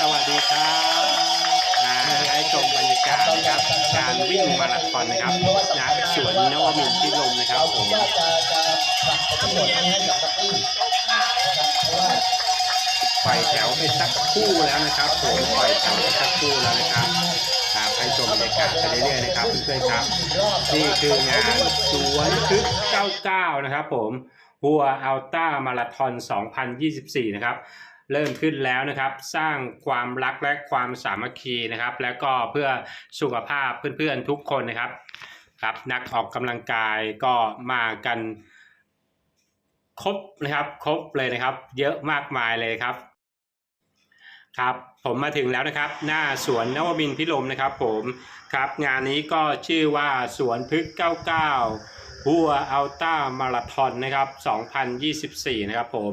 สวัสดีครับอ่าให้ชมบรรยากาศนะครับการวิ่งมาราธอนนะครับณสวนนวมินทร์พิรมนะครับผมจะจะผลักประโยชน์ให้กับนักวิ่งเพราะว่าปล่อยแถวไปสักคู่แล้วนะครับ ผมปล่อยแถวไปสักคู่แล้วนะครับครับให้ชมบรรยากาศไปเรื่อยๆนะครับเพื่อนๆครับ นี่คืองานสวนทึก99 นะครับ ผมหัวอัลต้ามาราธอน 2024 นะครับ เริ่มขึ้นแล้วนะครับ สร้างความรักและความสามัคคีนะครับ แล้วก็เพื่อสุขภาพเพื่อนๆทุกคนนะครับครับ นักออกกำลังกายก็มากันครบนะครับ ครบเลยนะครับ เยอะมากมายเลยครับครับผมมาถึงแล้วนะครับ หน้าสวนนวมินพิรมนะครับ ผมครับ งานนี้ก็ชื่อว่าสวนพฤกษ์99หัวอัลต้ามาราธอนนะครับ 2024 นะครับผม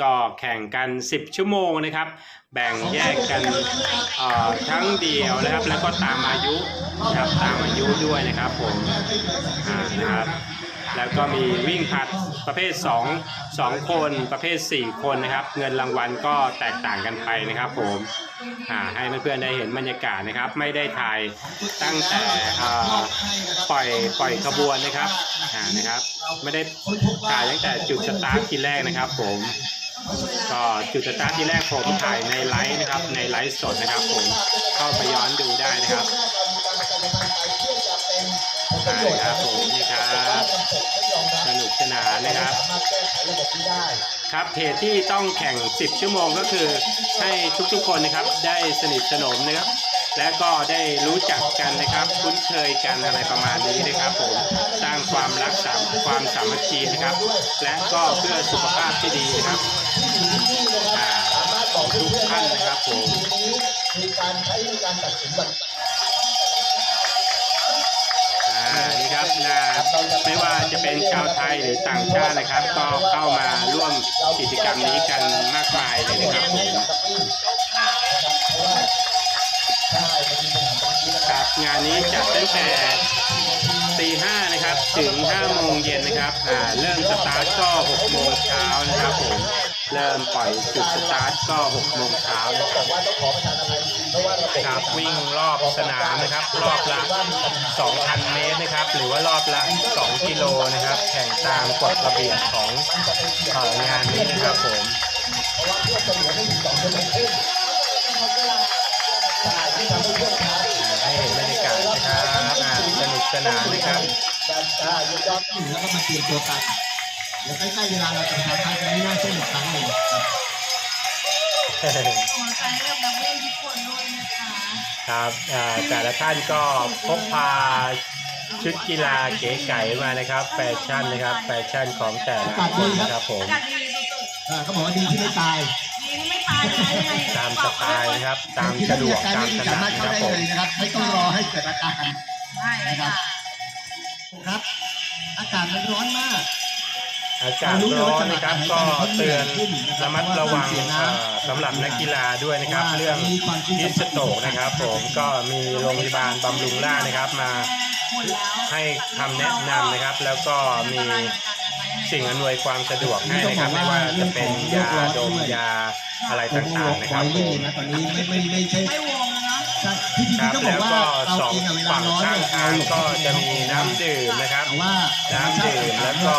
ก็แข่งกัน 10 ชั่วโมงนะครับ แบ่งแยกกันทั้งเดียวนะครับ แล้วก็ตามอายุนะครับตามอายุด้วยนะครับผมนะครับแล้วก็มีวิ่งผัดประเภท 2 2 คนประเภท 4 คนนะครับ เงินรางวัลก็แตกต่างกันไปนะครับผมให้เพื่อนๆได้เห็นบรรยากาศนะครับ ไม่ได้ถ่ายตั้งแต่ปล่อยปล่อยขบวนนะครับนะครับ ไม่ได้ถ่ายตั้งแต่จุดสตาร์ททีแรกนะครับผม ก็จุดสตาร์ททีแรกผมถ่ายในไลฟ์นะครับ ในไลฟ์สดนะครับผมเข้าไปย้อนดูได้นะครับใช่ครับผมนี่ครับสนุกสนานนะครับครับเหตุที่ต้องแข่ง 10 ชั่วโมงก็คือให้ทุกๆคนนะครับได้สนิทสนมนะครับ และก็ได้รู้จักกันนะครับ คุ้นเคยกันอะไรประมาณนี้นะครับผมสร้างความรักสามความสามัคคีนะครับ และก็เพื่อสุขภาพที่ดีนะครับของทุกท่านนะครับผมมีการใช้ในการตัดสินบัตรนี่ครับนะไม่ว่าจะเป็นชาวไทยหรือต่างชาตินะครับ ก็เข้ามาร่วมกิจกรรมนี้กันมากมายเลยนะครับ งานนี้จัดตั้งแต่ตีห้านะครับ ถึงห้าโมงเย็นนะครับอ่าเริ่มสตาร์ทก็หกโมงเช้านะครับผมเริ่มปล่อยจุดสตาร์ทก็หกโมงเช้านะครับวันต้องขอไปชนะไปเพราะว่าระบบครับ วิ่งรอบสนามนะครับ รอบละ 2,000 เมตรนะครับ หรือว่ารอบละ 2 กิโลนะครับ แข่งตามกฎระเบียบของเอ่องานนี้นะครับผม สนุกสนานนะครับการช้ายยอดแล้วก็มาเตรียมตัวกันเดี๋ยวใกล้ๆเวลาเราจะทำทางนี้หน้าเส้นอีกครั้งหนึ่งครับขอใจให้กับนักวิ่งทุกคนด้วยนะคะครับอ่าแต่ละท่านก็พกพาชุดกีฬาเก๋ไก๋มานะครับ แฟชั่นนะครับ แฟชั่นของแต่ละคนนะครับผมอากาศดีสุดเออเขาบอกว่าดีที่ไม่ตายๆดีที่ไม่ตายเลยยังไงตามสไตล์นะครับ ตามที่สะดวกอาตามไม่ถสานัมาดรถนะเข้าครับได้ผมเลยนะครับไม่ต้องรอให้เกิดอาการ ได้เลยค่ะครับ อากาศมันร้อนมากอากาศร้อนนะครับก็เตือนระมัดระวังเอ่อสำหรับนักกีฬาด้วยนะครับ เรื่องฮิสโตกนะครับ ผมก็มีโรงพยาบาลบำรุงราษฎร์นะครับมาหมดแล้วให้คำแนะนำนะครับ แล้วก็มีสิ่งอำนวยความสะดวกให้นะครับไม่ว่าจะเป็นยาดมยาอะไรต่างๆนะครับผไม่มดีนะตอนนี้ไม่ไม่ไม่ใช่ ไม่วงแล้วเนาะที่จริงครับๆต้องบอแล้วกว่าก็เราสองเองอะเวลาฝั่งร้อนข้างเนี่ยทางก็จะมีน้ำดื่มนะครับแต่ว่าน้ำดื่มแล้วก็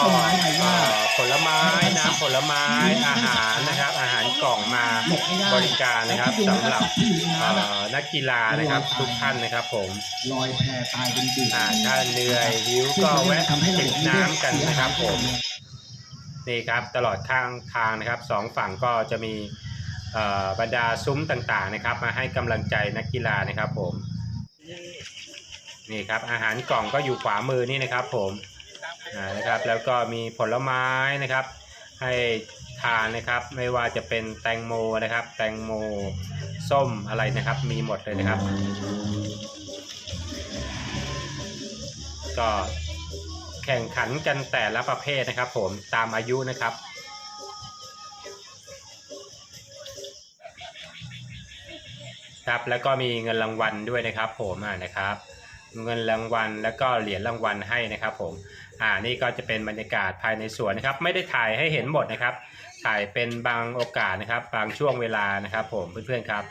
เอ่อผลไม้น้ำผลไม้อาหารนะครับ อาหารกล่องมาบริการนะครับสำหรับเอ่อนักกีฬานะครับทุกท่านนะครับ ผมลอยแพตายเป็นปีกอ่าถ้าเหนื่อยหิวก็แวะจิบน้ำกันนะครับ ผมนี่ครับตลอดข้างทางนะครับสองฝั่งก็จะมีเอ่อ บรรดาซุ้มต่างๆนะครับ มาให้กำลังใจนักกีฬานะครับผมนี่ครับอาหารกล่องก็อยู่ขวามือนี่นะครับผมนะครับแล้วก็มีผลไม้นะครับ ให้ทานนะครับไม่ว่าจะเป็นแตงโมนะครับ แตงโมส้มอะไรนะครับ มีหมดเลยนะครับ ก็แข่งขันกันแต่ละประเภทนะครับ ผมตามอายุนะครับ ครับแล้วก็มีเงินรางวัลด้วยนะครับ ผมนะครับ เงินรางวัลแล้วก็เหรียญรางวัลให้นะครับ ผมอ่านี่ก็จะเป็นบรรยากาศภายในสวนนะครับ ไม่ได้ถ่ายให้เห็นหมดนะครับ ถ่ายเป็นบางโอกาสนะครับ บางช่วงเวลานะครับ ผมเพื่อนๆครับ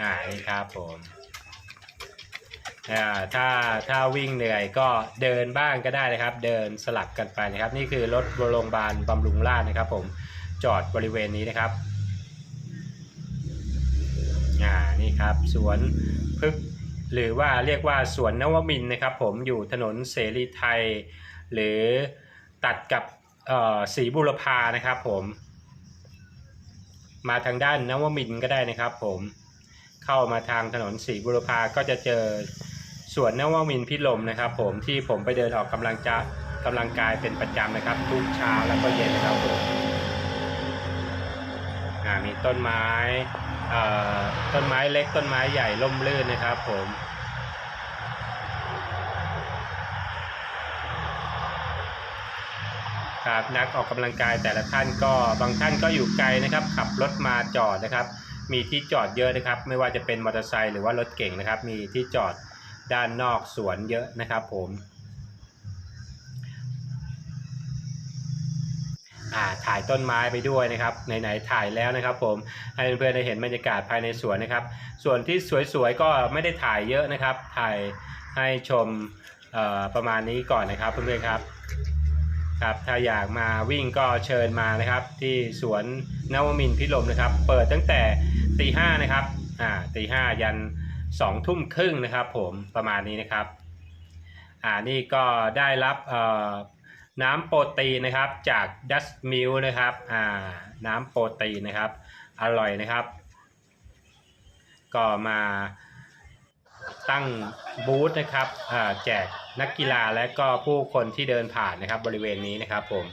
อ่านี่ครับผม อ่าถ้าถ้าวิ่งเหนื่อยก็เดินบ้างก็ได้นะครับ เดินสลับกันไปนะครับ นี่คือรถโรงพยาบาลบำรุงราส์นะครับ ผมจอดบริเวณนี้นะครับอ่านี่ครับสวนพฤกษ์หรือว่าเรียกว่าสวนนวมินนะครับ ผมอยู่ถนนเสรีไทย หรือตัดกับศรีบุรพานะครับ ผม มาทางด้านนวมินก็ได้นะครับ ผมเข้ามาทางถนนศรีบุรพาก็จะเจอ สวนนวมินพิลมนะครับ ผมที่ผมไปเดินออกกำลังจะกำลังกายเป็นประจำนะครับ ทุกเช้าแล้วก็เย็นนะครับผมมีต้นไม้ต้นไม้เล็กต้นไม้ใหญ่ร่มรื่นนะครับ ผมครับนักออกกำลังกายแต่ละท่านก็บางท่านก็อยู่ไกลนะครับขับรถมาจอดนะครับ มีที่จอดเยอะนะครับ ไม่ว่าจะเป็นมอเตอร์ไซค์หรือว่ารถเก่งนะครับ มีที่จอด ด้านนอกสวนเยอะนะครับผมอ่าถ่ายต้นไม้ไปด้วยนะครับไหนๆถ่ายแล้วนะครับ ผมให้เพื่อนๆได้เห็นบรรยากาศภายในสวนนะครับ ส่วนที่สวยๆก็ไม่ได้ถ่ายเยอะนะครับ ถ่ายให้ชมประมาณนี้ก่อนนะครับเพื่อนๆครับครับถ้าอยากมาวิ่งก็เชิญมานะครับ ที่สวนนวมินพิรมนะครับ เปิดตั้งแต่ตีห้านะครับอ่าตีห้ายัน สองทุ่มครึ่งนะครับผมประมาณนี้นะครับอ่านี่ก็ได้รับน้ำโปรตีนนะครับจากดัสมิลนะครับอ่าน้ำโปรตีนนะครับ อร่อยนะครับ ก็มาตั้งบูธนะครับแจกนักกีฬาและก็ผู้คนที่เดินผ่านนะครับ บริเวณนี้นะครับผม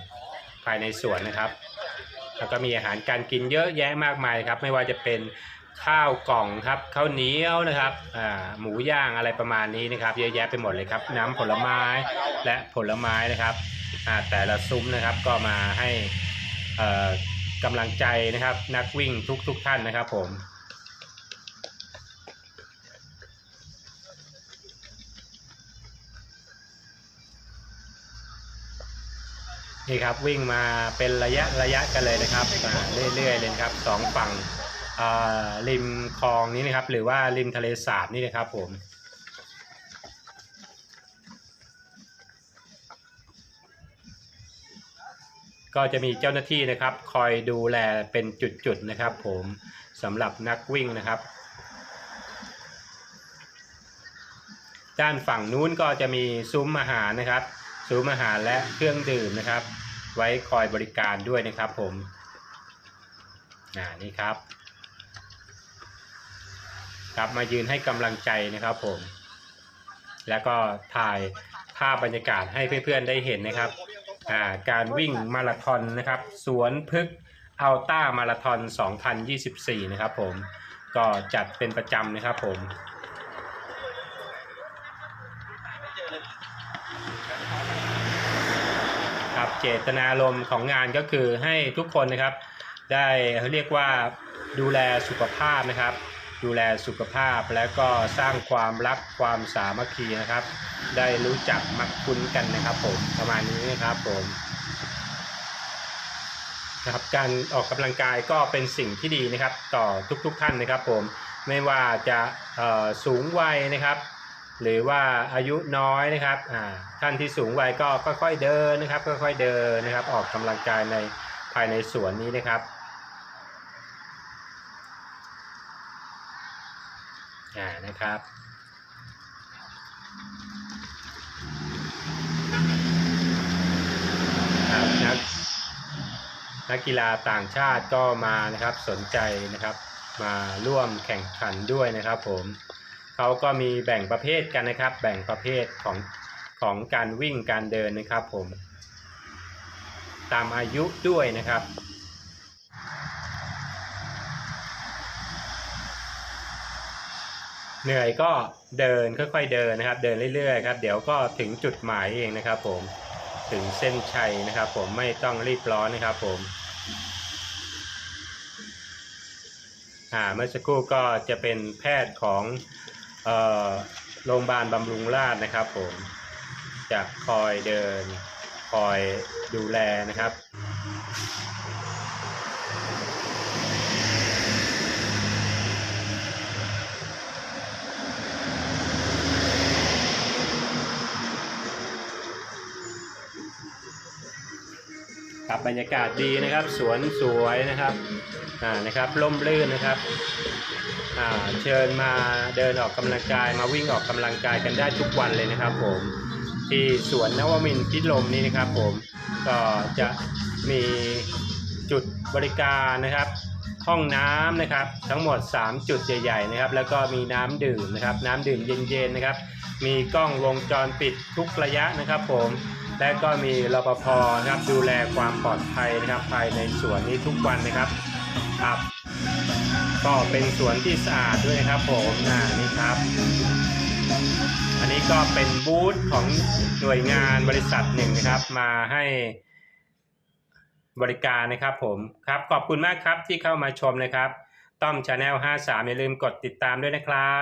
ภายในสวนนะครับ แล้วก็มีอาหารการกินเยอะแยะมากมายครับ ไม่ว่าจะเป็น ข้าวกล่องครับข้าวเหนียวนะครับอ่าหมูย่างอะไรประมาณนี้นะครับ เยอะแยะไปหมดเลยครับ น้ำผลไม้และผลไม้นะครับอ่าแต่ละซุ้มนะครับก็มาให้อ่อกำลังใจนะครับ นักวิ่งทุกทุกๆท่านนะครับผมนี่ครับวิ่งมาเป็นระยะระยะกันเลยนะครับอ่าเรื่อยๆเลยครับสองฝั่ง ริมคลองนี้นะครับ หรือว่าริมทะเลสาบนี่นะครับผมก็จะมีเจ้าหน้าที่นะครับ คอยดูแลเป็นจุดๆนะครับ ผมสำหรับนักวิ่งนะครับ ด้านฝั่งนู้นก็จะมีซุ้มอาหารนะครับซุ้มอาหารและเครื่องดื่มนะครับ ไว้คอยบริการด้วยนะครับผมอ่านี่ครับ ครับมายืนให้กำลังใจนะครับผม แล้วก็ถ่ายภาพบรรยากาศให้เพื่อนๆได้เห็นนะครับการวิ่งมาราธอนนะครับสวนพฤกษ์อัลต้ามาราธอน 2024 นะครับผมก็จัดเป็นประจำนะครับผมครับเจตนารมณ์ของงานก็คือให้ทุกคนนะครับ ได้เรียกว่าดูแลสุขภาพนะครับ ดูแลสุขภาพแล้วก็สร้างความรักความสามัคคีนะครับ ได้รู้จักมักคุ้นกันนะครับ ผมประมาณนี้นะครับผมนะครับการออกกำลังกายก็เป็นสิ่งที่ดีนะครับ ต่อทุกๆทท่านนะครับ ผมไม่ว่าจะสูงวัยนะครับ หรือว่าอายุน้อยนะครับท่านที่สูงวัยก็ค่อยๆเดินนะครับ ค่อยๆเดินนะครับ ออกกำลังกายในภายในสวนนี้นะครับ อ่านะครับครับนักนักกีฬาต่างชาติก็มานะครับสนใจนะครับ มาร่วมแข่งขันด้วยนะครับผมเขาก็มีแบ่งประเภทกันนะครับ แบ่งประเภทของของการวิ่งการเดินนะครับผม ตามอายุด้วยนะครับ เหนื่อยก็เดินค่อยๆเดินนะครับ เดินเรื่อยๆครับ เดี๋ยวก็ถึงจุดหมายเองนะครับ ผมถึงเส้นชัยนะครับ ผมไม่ต้องรีบร้อนนะครับ ผมอ่าเมื่อสักครู่ก็จะเป็นแพทย์ของเอ่อโรงพยาบาลบำรุงราษฎร์นะครับ ผมจะคอยเดินคอยดูแลนะครับ ครับบรรยากาศดีนะครับ สวนสวยนะครับอ่านะครับร่มรื่นนะครับอ่าเชิญมาเดินออกกำลังกายมาวิ่งออกกำลังกายกันได้ทุกวันเลยนะครับ ผมที่สวนนวมินทิลมนี่นะครับ ผมก็จะมีจุดบริการนะครับ ห้องน้ำนะครับ ทั้งหมด 3 จุดใหญ่ๆนะครับ แล้วก็มีน้ำดื่มนะครับ น้ำดื่มเย็นๆนะครับ มีกล้องวงจรปิดทุกระยะนะครับ ผม และก็มีรปภนะครับดูแลความปลอดภัยนะครับภายในสวนนี้ทุกวันนะครับครับ ก็เป็นสวนที่สะอาดด้วยนะครับผมนนี่ครับ อันนี้ก็เป็นบูธของหน่วยงานบริษัทหนึ่งนะครับ มาให้บริการนะครับผมครับขอบคุณมากครับที่เข้ามาชมนะครับ ต้อมชาแนล53 อย่าลืมกดติดตามด้วยนะครับ